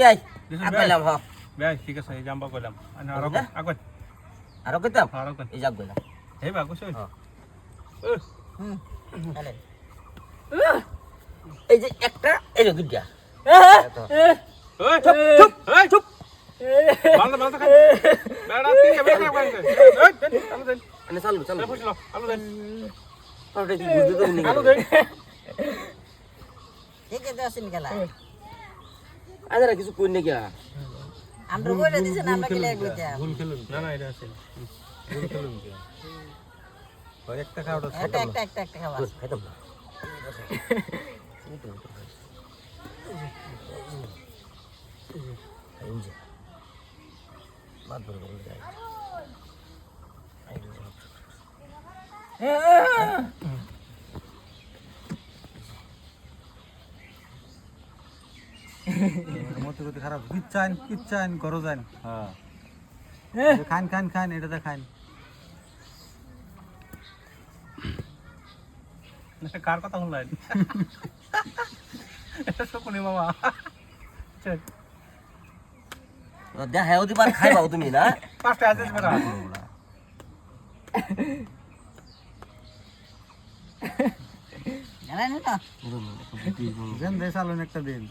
ভাই আগলাম হ। বেয়াই ঠিক আছে জাম্বা কইলাম আনি আরও না? আরও কইতাম আরও কোন এই যাক গইলাম এই বা কইছ। হুম এই যে একটা এই যে দুইটা চুপ চুপ। চুপ। বালদা বালদা খাই। বেড়া তুই এবে খাই খাই এই দেন আলু দেন এনে চালু চালু। ফুসলো আলু দেন আরে কি বুঝতে তো নি আলু দেন ঠিক আছে আসেন গেলা? আরে কিছু কই না গিয়া আমরা বলে দিছেন আমরা গেলে একলিতাম ভুল খেলুন। না না এটা আছে। ভুল খেলুন কি ওই একটা খাওয়াটা একটা একটা একটা একটা খাবার খাইতাম না। বাদ বড় বড় যায় মতো গতি খারাপ। কিচ্ছান কিচ্ছান করো যান হ্যাঁ। খান খান খান এটাতে খান কার কথা শুনলেন? এটা শকুনি মামা। চল। দেখা হতে পার খাইবাও তুমি না? পাঁচটা আছে বেড়া জানেন না দেন দে চালুন একটা দিন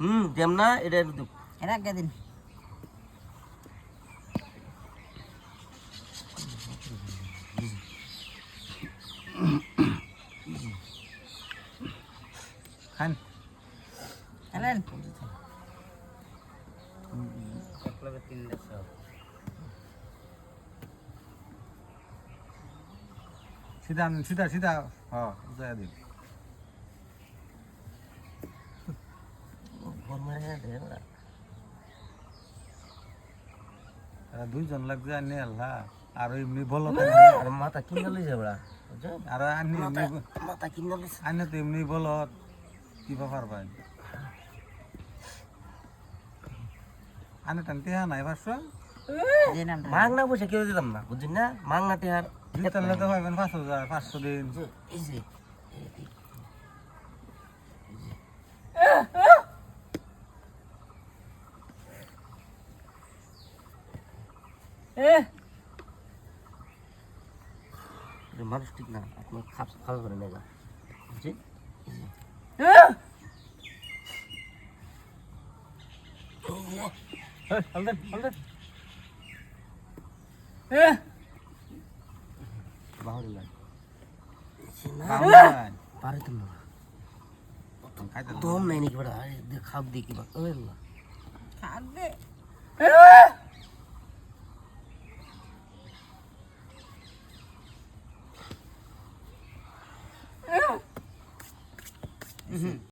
হুম দেম না এটা এরা কে দিন খান। জানেন সিধা আনুন, সিধা সিধা হ্যাঁ যায় দিন দুইজন লাগছে আনি আল্লাহ। আর এমনি বলো আর মাথা কিনে যাবে আর আনি মাথা কিনে আনি তো এমনি বলো। কি ব্যাপার ভাই? আনে টানতে হ্যাঁ নাই নাম মাংনা পয়সা কেউ দিতাম না বুঝছেন না? মাংনা টেহার দিতে তো পাইবেন পাঁচ হাজার পাঁচশো দিন। মানুষ ঠিক না আপনার খাপ খাওয়া করে নেগা বুঝছেন এই আলু দেন আলু দেন বাহুরি না বাংলায়। পারে তো না খাইতে দম নাই নাকি বড় আরে দেখ mm-hmm.